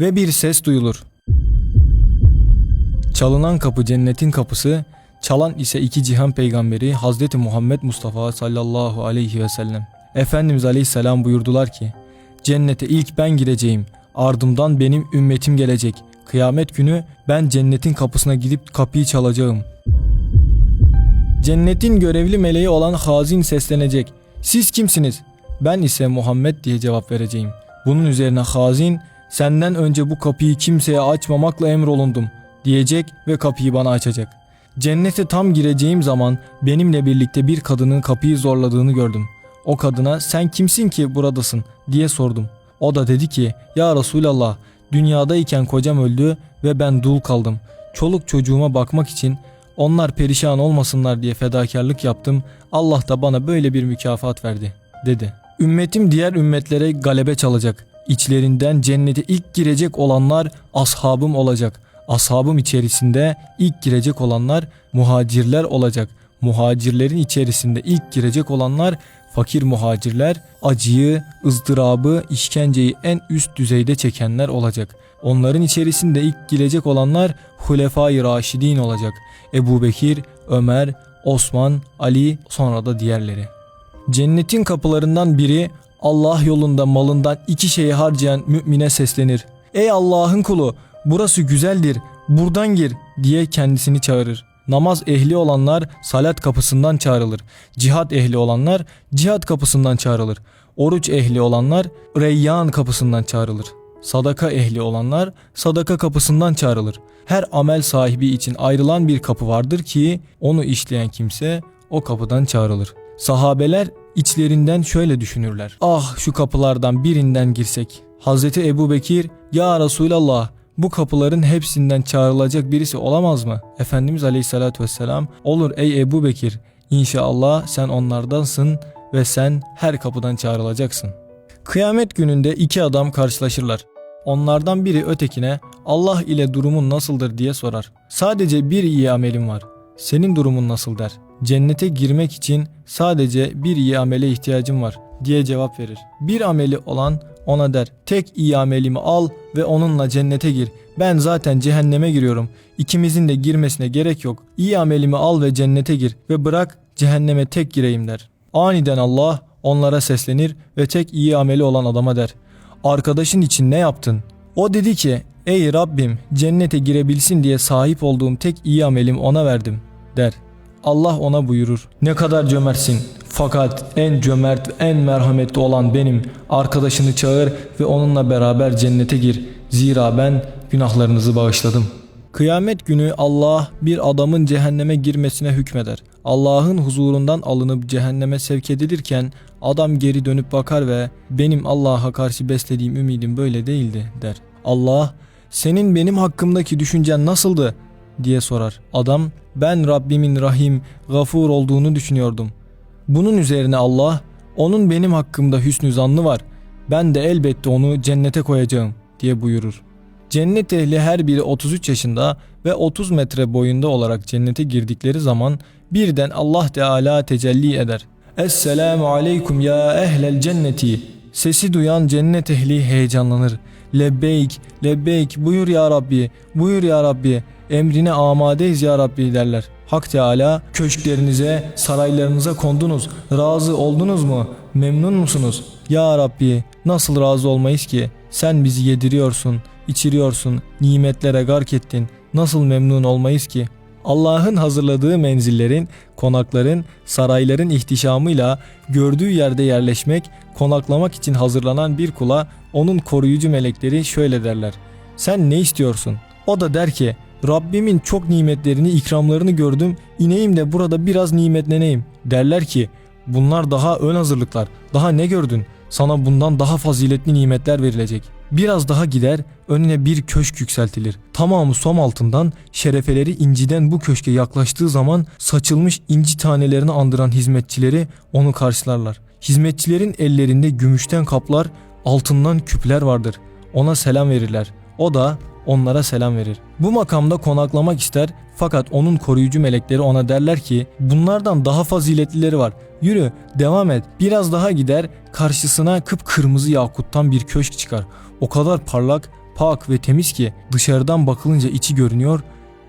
ve bir ses duyulur. Çalınan kapı cennetin kapısı, çalan ise iki cihan peygamberi Hazreti Muhammed Mustafa sallallahu aleyhi ve sellem. Efendimiz aleyhisselam buyurdular ki, Cennete ilk ben gireceğim, ardımdan benim ümmetim gelecek. Kıyamet günü ben cennetin kapısına gidip kapıyı çalacağım. Cennetin görevli meleği olan Hazin seslenecek. Siz kimsiniz? Ben ise Muhammed diye cevap vereceğim. Bunun üzerine Hazin, senden önce bu kapıyı kimseye açmamakla emrolundum diyecek ve kapıyı bana açacak. Cennete tam gireceğim zaman benimle birlikte bir kadının kapıyı zorladığını gördüm. O kadına sen kimsin ki buradasın diye sordum. O da dedi ki ya Resulallah dünyadayken kocam öldü ve ben dul kaldım. Çoluk çocuğuma bakmak için onlar perişan olmasınlar diye fedakarlık yaptım. Allah da bana böyle bir mükafat verdi dedi. Ümmetim diğer ümmetlere galebe çalacak. İçlerinden cennete ilk girecek olanlar ashabım olacak. Ashabım içerisinde ilk girecek olanlar muhacirler olacak. Muhacirlerin içerisinde ilk girecek olanlar fakir muhacirler, acıyı, ızdırabı, işkenceyi en üst düzeyde çekenler olacak. Onların içerisinde ilk girecek olanlar Hulefai Raşidin olacak. Ebu Bekir, Ömer, Osman, Ali sonra da diğerleri. Cennetin kapılarından biri Allah yolunda malından iki şeyi harcayan mümine seslenir. Ey Allah'ın kulu burası güzeldir buradan gir diye kendisini çağırır. Namaz ehli olanlar salat kapısından çağrılır. Cihat ehli olanlar cihat kapısından çağrılır. Oruç ehli olanlar reyyan kapısından çağrılır. Sadaka ehli olanlar sadaka kapısından çağrılır. Her amel sahibi için ayrılan bir kapı vardır ki onu işleyen kimse o kapıdan çağrılır. Sahabeler içlerinden şöyle düşünürler. Ah şu kapılardan birinden girsek. Hazreti Ebu Bekir ya Resulallah bu kapıların hepsinden çağrılacak birisi olamaz mı? Efendimiz Aleyhisselatü Vesselam olur ey Ebu Bekir İnşallah sen onlardansın ve sen her kapıdan çağrılacaksın. Kıyamet gününde iki adam karşılaşırlar. Onlardan biri ötekine Allah ile durumun nasıldır diye sorar. Sadece bir iyi amelim var. Senin durumun nasıl der. Cennete girmek için sadece bir iyi amele ihtiyacım var diye cevap verir. Bir ameli olan ona der tek iyi amelimi al ve onunla cennete gir. Ben zaten cehenneme giriyorum. İkimizin de girmesine gerek yok. İyi amelimi al ve cennete gir ve bırak cehenneme tek gireyim der. Aniden Allah onlara seslenir ve tek iyi ameli olan adama der. Arkadaşın için ne yaptın? O dedi ki ey Rabbim cennete girebilsin diye sahip olduğum tek iyi amelim ona verdim der. Allah ona buyurur. Ne kadar cömertsin. Fakat en cömert en merhametli olan benim. Arkadaşını çağır ve onunla beraber cennete gir. Zira ben günahlarınızı bağışladım. Kıyamet günü Allah bir adamın cehenneme girmesine hükmeder. Allah'ın huzurundan alınıp cehenneme sevk edilirken adam geri dönüp bakar ve benim Allah'a karşı beslediğim ümidim böyle değildi der. Allah senin benim hakkımdaki düşüncen nasıldı diye sorar. Adam ben Rabbimin rahim, gafur olduğunu düşünüyordum. Bunun üzerine Allah onun benim hakkımda hüsnü zannı var. Ben de elbette onu cennete koyacağım diye buyurur. Cennet ehli her biri 33 yaşında ve 30 metre boyunda olarak cennete girdikleri zaman birden Allah Teala tecelli eder. Esselamu aleyküm ya ehlel cenneti. Sesi duyan cennet ehli heyecanlanır. Lebbeyk, lebbeyk buyur ya Rabbi, buyur ya Rabbi, emrine amadeyiz ya Rabbi derler. Hak Teala köşklerinize, saraylarınıza kondunuz, razı oldunuz mu, memnun musunuz? Ya Rabbi nasıl razı olmayız ki? Sen bizi yediriyorsun, içiriyorsun, nimetlere gark ettin. Nasıl memnun olmayız ki? Allah'ın hazırladığı menzillerin, konakların, sarayların ihtişamıyla gördüğü yerde yerleşmek, konaklamak için hazırlanan bir kula onun koruyucu melekleri şöyle derler. Sen ne istiyorsun? O da der ki Rabbimin çok nimetlerini, ikramlarını gördüm. İneyim de burada biraz nimetleneyim. Derler ki bunlar daha ön hazırlıklar. Daha ne gördün? Sana bundan daha faziletli nimetler verilecek. Biraz daha gider önüne bir köşk yükseltilir. Tamamı som altından şerefeleri inciden bu köşke yaklaştığı zaman saçılmış inci tanelerini andıran hizmetçileri onu karşılarlar. Hizmetçilerin ellerinde gümüşten kaplar, altından küpler vardır. Ona selam verirler. O da onlara selam verir. Bu makamda konaklamak ister fakat onun koruyucu melekleri ona derler ki bunlardan daha faziletlileri var. Yürü devam et. Biraz daha gider karşısına kıpkırmızı yakuttan bir köşk çıkar. O kadar parlak pak ve temiz ki dışarıdan bakılınca içi görünüyor,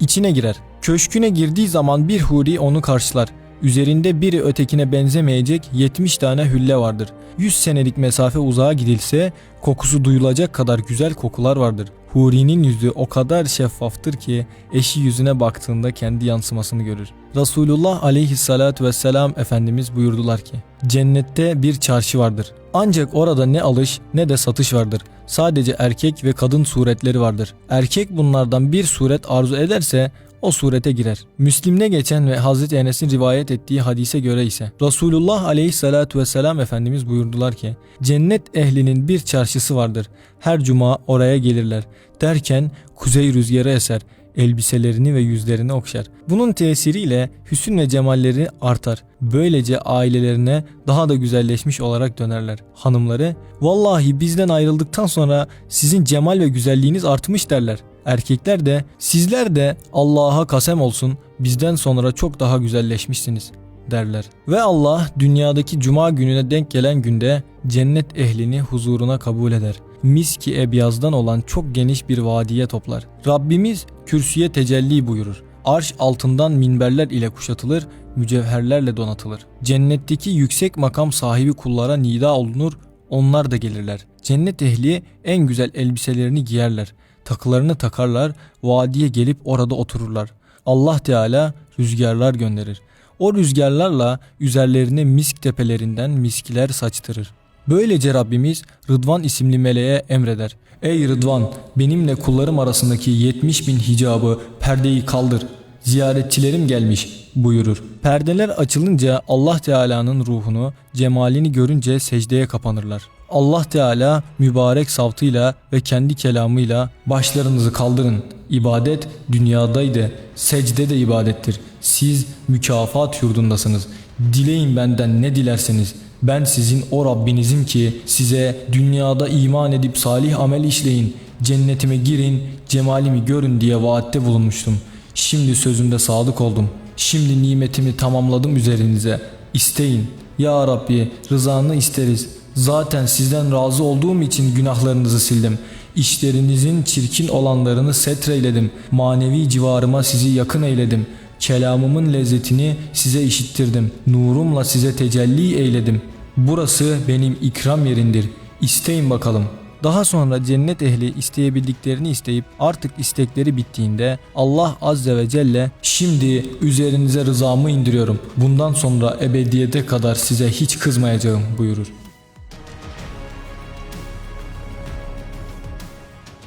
içine girer. Köşküne girdiği zaman bir huri onu karşılar. Üzerinde biri ötekine benzemeyecek 70 tane hülle vardır. 100 senelik mesafe uzağa gidilse kokusu duyulacak kadar güzel kokular vardır. Huri'nin yüzü o kadar şeffaftır ki eşi yüzüne baktığında kendi yansımasını görür. Resulullah aleyhissalatu vesselam Efendimiz buyurdular ki Cennette bir çarşı vardır. Ancak orada ne alış ne de satış vardır. Sadece erkek ve kadın suretleri vardır. Erkek bunlardan bir suret arzu ederse o surete girer. Müslim'de geçen ve Hazreti Enes'in rivayet ettiği hadise göre ise Resulullah aleyhissalatu vesselam Efendimiz buyurdular ki cennet ehlinin bir çarşısı vardır. Her cuma oraya gelirler. Derken kuzey rüzgarı eser elbiselerini ve yüzlerini okşar. Bunun tesiriyle hüsün ve cemalleri artar. Böylece ailelerine daha da güzelleşmiş olarak dönerler. Hanımları, vallahi bizden ayrıldıktan sonra sizin cemal ve güzelliğiniz artmış derler. Erkekler de sizler de Allah'a kasem olsun bizden sonra çok daha güzelleşmişsiniz derler. Ve Allah dünyadaki cuma gününe denk gelen günde cennet ehlini huzuruna kabul eder. Miski ebyazdan olan çok geniş bir vadiye toplar. Rabbimiz kürsüye tecelli buyurur. Arş altından minberler ile kuşatılır, mücevherlerle donatılır. Cennetteki yüksek makam sahibi kullara nida olunur, onlar da gelirler. Cennet ehli en güzel elbiselerini giyerler. Takılarını takarlar, vadiye gelip orada otururlar. Allah Teala rüzgarlar gönderir. O rüzgarlarla üzerlerine misk tepelerinden miskiler saçtırır. Böylece Rabbimiz Rıdvan isimli meleğe emreder. Ey Rıdvan benimle kullarım arasındaki 70 bin hicabı perdeyi kaldır. Ziyaretçilerim gelmiş buyurur. Perdeler açılınca Allah Teala'nın ruhunu, cemalini görünce secdeye kapanırlar. Allah Teala mübarek savtıyla ve kendi kelamıyla başlarınızı kaldırın. İbadet dünyadaydı, secde de ibadettir. Siz mükafat yurdundasınız. Dileyin benden ne dilerseniz. Ben sizin o Rabbinizim ki size dünyada iman edip salih amel işleyin, cennetime girin, cemalimi görün diye vaatte bulunmuştum. Şimdi sözümde sadık oldum. Şimdi nimetimi tamamladım üzerinize. İsteyin. Ya Rabbi rızanı isteriz. Zaten sizden razı olduğum için günahlarınızı sildim. İşlerinizin çirkin olanlarını setreyledim. Manevi civarıma sizi yakın eyledim. Kelamımın lezzetini size işittirdim. Nurumla size tecelli eyledim. Burası benim ikram yerindir. İsteyin bakalım. Daha sonra cennet ehli isteyebildiklerini isteyip artık istekleri bittiğinde Allah azze ve celle şimdi üzerinize rızamı indiriyorum. Bundan sonra ebediyete kadar size hiç kızmayacağım buyurur.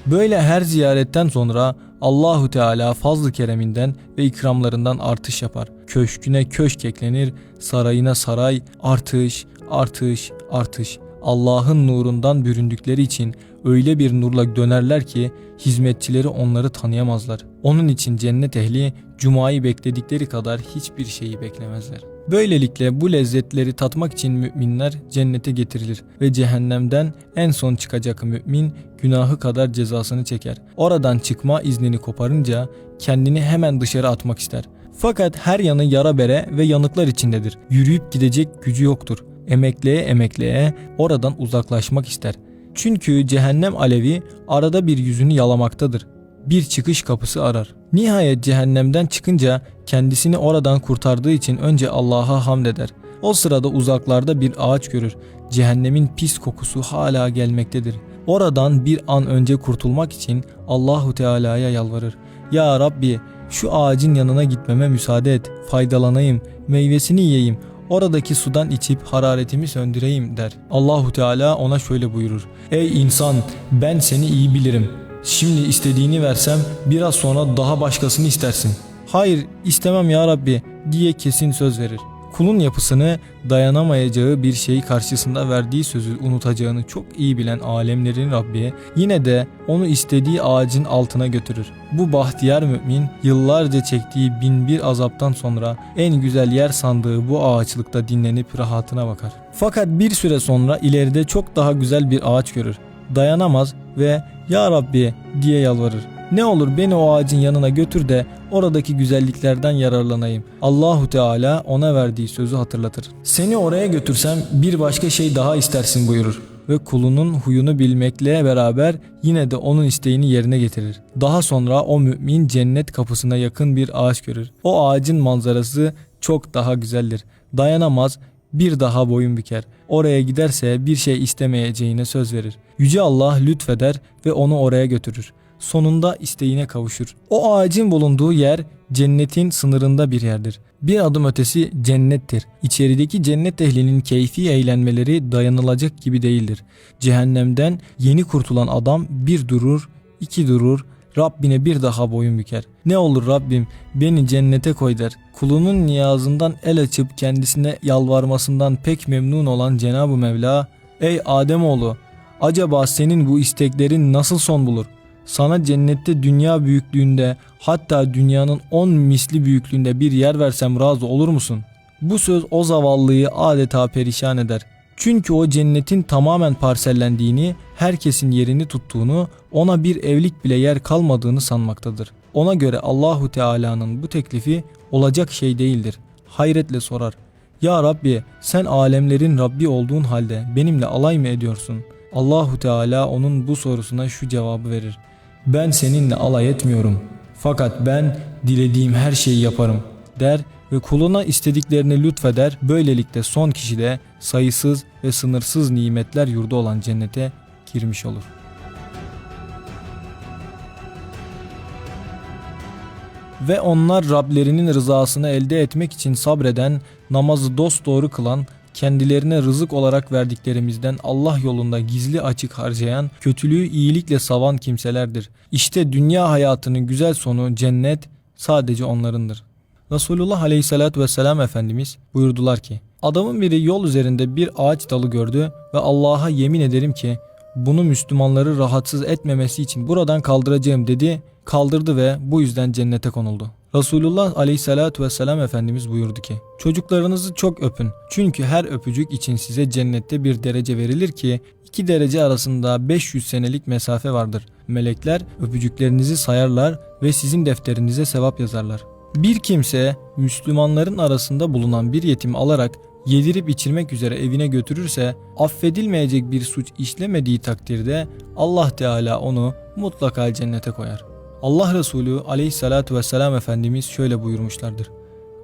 Böyle her ziyaretten sonra Allahu Teala fazlı kereminden ve ikramlarından artış yapar. Köşküne köşk eklenir, sarayına saray, artış, artış, artış. Allah'ın nurundan büründükleri için öyle bir nurla dönerler ki hizmetçileri onları tanıyamazlar. Onun için cennet ehli cumayı bekledikleri kadar hiçbir şeyi beklemezler. Böylelikle bu lezzetleri tatmak için müminler cennete getirilir ve cehennemden en son çıkacak mümin günahı kadar cezasını çeker. Oradan çıkma iznini koparınca kendini hemen dışarı atmak ister. Fakat her yanı yara bere ve yanıklar içindedir. Yürüyüp gidecek gücü yoktur. Emekleye emekleye oradan uzaklaşmak ister. Çünkü cehennem alevi arada bir yüzünü yalamaktadır. Bir çıkış kapısı arar. Nihayet cehennemden çıkınca kendisini oradan kurtardığı için önce Allah'a hamd eder. O sırada uzaklarda bir ağaç görür. Cehennemin pis kokusu hala gelmektedir. Oradan bir an önce kurtulmak için Allahu Teala'ya yalvarır. Ya Rabbi şu ağacın yanına gitmeme müsaade et. Faydalanayım, meyvesini yiyeyim. Oradaki sudan içip hararetimi söndüreyim der. Allahu Teala ona şöyle buyurur. Ey insan ben seni iyi bilirim. Şimdi istediğini versem biraz sonra daha başkasını istersin. Hayır istemem ya Rabbi diye kesin söz verir. Kulun yapısını dayanamayacağı bir şeyi karşısında verdiği sözü unutacağını çok iyi bilen alemlerin Rabbi yine de onu istediği ağacın altına götürür. Bu bahtiyar mümin yıllarca çektiği bin bir azaptan sonra en güzel yer sandığı bu ağaçlıkta dinlenip rahatına bakar. Fakat bir süre sonra ileride çok daha güzel bir ağaç görür. Dayanamaz ve ya Rabbi diye yalvarır. Ne olur beni o ağacın yanına götür de oradaki güzelliklerden yararlanayım. Allahu Teala ona verdiği sözü hatırlatır. Seni oraya götürsem bir başka şey daha istersin buyurur. ve kulunun huyunu bilmekle beraber yine de onun isteğini yerine getirir. Daha sonra o mümin cennet kapısına yakın bir ağaç görür. O ağacın manzarası çok daha güzeldir. Dayanamaz, bir daha boyun büker. Oraya giderse bir şey istemeyeceğine söz verir. Yüce Allah lütfeder ve onu oraya götürür. Sonunda isteğine kavuşur. O ağacın bulunduğu yer cennetin sınırında bir yerdir. Bir adım ötesi cennettir. İçerideki cennet ehlinin keyfi eğlenmeleri dayanılacak gibi değildir. Cehennemden yeni kurtulan adam bir durur, iki durur, Rabbine bir daha boyun büker. Ne olur Rabbim beni cennete koy der. Kulunun niyazından el açıp kendisine yalvarmasından pek memnun olan Cenab-ı Mevla, Ey Ademoğlu, acaba senin bu isteklerin nasıl son bulur? Sana cennette dünya büyüklüğünde hatta dünyanın on misli büyüklüğünde bir yer versem razı olur musun? Bu söz o zavallıyı adeta perişan eder. Çünkü o cennetin tamamen parsellendiğini, herkesin yerini tuttuğunu, ona bir evlik bile yer kalmadığını sanmaktadır. Ona göre Allahu Teala'nın bu teklifi olacak şey değildir. Hayretle sorar. Ya Rabbi sen alemlerin Rabbi olduğun halde benimle alay mı ediyorsun? Allahu Teala onun bu sorusuna şu cevabı verir. Ben seninle alay etmiyorum. Fakat ben dilediğim her şeyi yaparım der ve kuluna istediklerini lütfeder. Böylelikle son kişi de sayısız ve sınırsız nimetler yurdu olan cennete girmiş olur. Ve onlar Rablerinin rızasını elde etmek için sabreden, namazı dosdoğru kılan, kendilerine rızık olarak verdiklerimizden Allah yolunda gizli açık harcayan, kötülüğü iyilikle savan kimselerdir. İşte dünya hayatının güzel sonu cennet sadece onlarındır. Resulullah Aleyhisselatü Vesselam Efendimiz buyurdular ki, Adamın biri yol üzerinde bir ağaç dalı gördü ve Allah'a yemin ederim ki bunu Müslümanları rahatsız etmemesi için buradan kaldıracağım dedi, kaldırdı ve bu yüzden cennete konuldu. Resulullah Aleyhisselatü Vesselam Efendimiz buyurdu ki Çocuklarınızı çok öpün çünkü her öpücük için size cennette bir derece verilir ki iki derece arasında 500 senelik mesafe vardır. Melekler öpücüklerinizi sayarlar ve sizin defterinize sevap yazarlar. Bir kimse Müslümanların arasında bulunan bir yetimi alarak yedirip içirmek üzere evine götürürse affedilmeyecek bir suç işlemediği takdirde Allah Teala onu mutlaka cennete koyar. Allah Resulü aleyhissalatu vesselam Efendimiz şöyle buyurmuşlardır.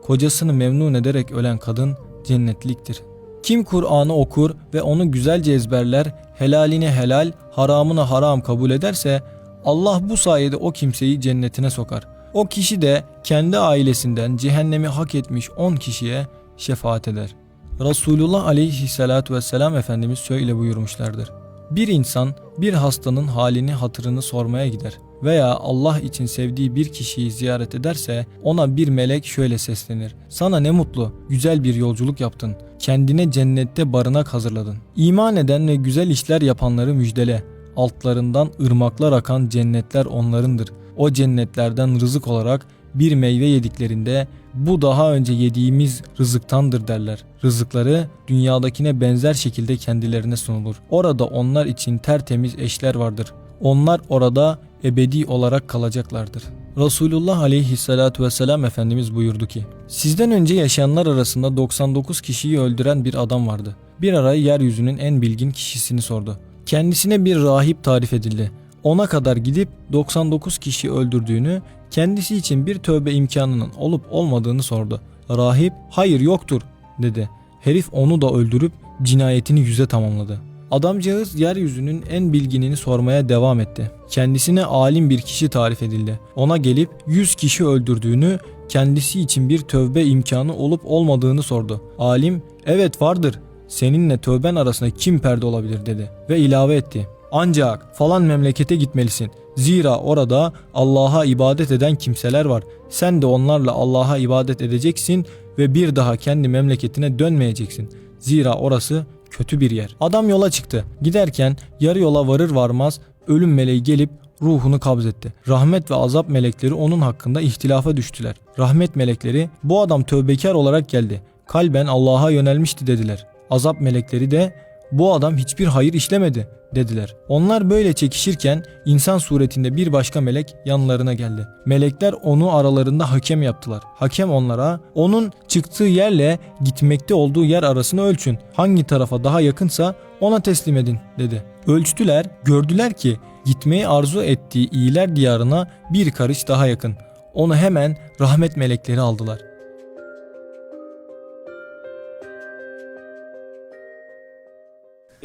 Kocasını memnun ederek ölen kadın cennetliktir. Kim Kur'an'ı okur ve onu güzelce ezberler, helalini helal, haramını haram kabul ederse Allah bu sayede o kimseyi cennetine sokar. O kişi de kendi ailesinden cehennemi hak etmiş 10 kişiye şefaat eder. Resulullah aleyhissalatu vesselam Efendimiz şöyle buyurmuşlardır. Bir insan bir hastanın halini hatırını sormaya gider veya Allah için sevdiği bir kişiyi ziyaret ederse ona bir melek şöyle seslenir. Sana ne mutlu, güzel bir yolculuk yaptın. Kendine cennette barınak hazırladın. İman eden ve güzel işler yapanları müjdele. Altlarından ırmaklar akan cennetler onlarındır. O cennetlerden rızık olarak bir meyve yediklerinde bu daha önce yediğimiz rızıktandır derler. Rızıkları dünyadakine benzer şekilde kendilerine sunulur. Orada onlar için tertemiz eşler vardır. Onlar orada ebedi olarak kalacaklardır. Resulullah aleyhissalatu vesselam Efendimiz buyurdu ki Sizden önce yaşayanlar arasında 99 kişiyi öldüren bir adam vardı. Bir ara yeryüzünün en bilgin kişisini sordu. Kendisine bir rahip tarif edildi. Ona kadar gidip 99 kişi öldürdüğünü, kendisi için bir tövbe imkanının olup olmadığını sordu. Rahip hayır yoktur dedi. Herif onu da öldürüp cinayetini yüze tamamladı. Adamcağız yeryüzünün en bilginini sormaya devam etti. Kendisine alim bir kişi tarif edildi. Ona gelip 100 kişi öldürdüğünü, kendisi için bir tövbe imkanı olup olmadığını sordu. Alim, evet vardır. Seninle tövben arasında kim perde olabilir dedi ve ilave etti. Ancak falan memlekete gitmelisin. Zira orada Allah'a ibadet eden kimseler var. Sen de onlarla Allah'a ibadet edeceksin ve bir daha kendi memleketine dönmeyeceksin. Zira orası kötü bir yer. Adam yola çıktı. Giderken yarı yola varır varmaz ölüm meleği gelip ruhunu kabzetti. Rahmet ve azap melekleri onun hakkında ihtilafa düştüler. Rahmet melekleri bu adam tövbekar olarak geldi. Kalben Allah'a yönelmişti dediler. Azap melekleri de bu adam hiçbir hayır işlemedi dediler. Onlar böyle çekişirken insan suretinde bir başka melek yanlarına geldi. Melekler onu aralarında hakem yaptılar. Hakem onlara onun çıktığı yerle gitmekte olduğu yer arasını ölçün. Hangi tarafa daha yakınsa ona teslim edin dedi. Ölçtüler, gördüler ki gitmeyi arzu ettiği iyiler diyarına bir karış daha yakın. Onu hemen rahmet melekleri aldılar.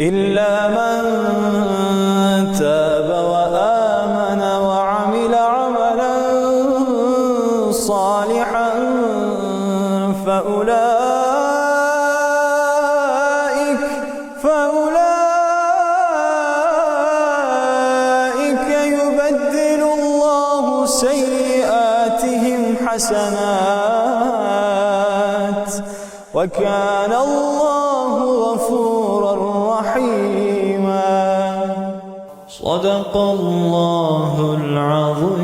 إلا من تاب وآمن وعمل عملا صالحا فأولئك فأولئك يبدل الله سيئاتهم حسنات وكان الله غفورا صدق الله العظيم.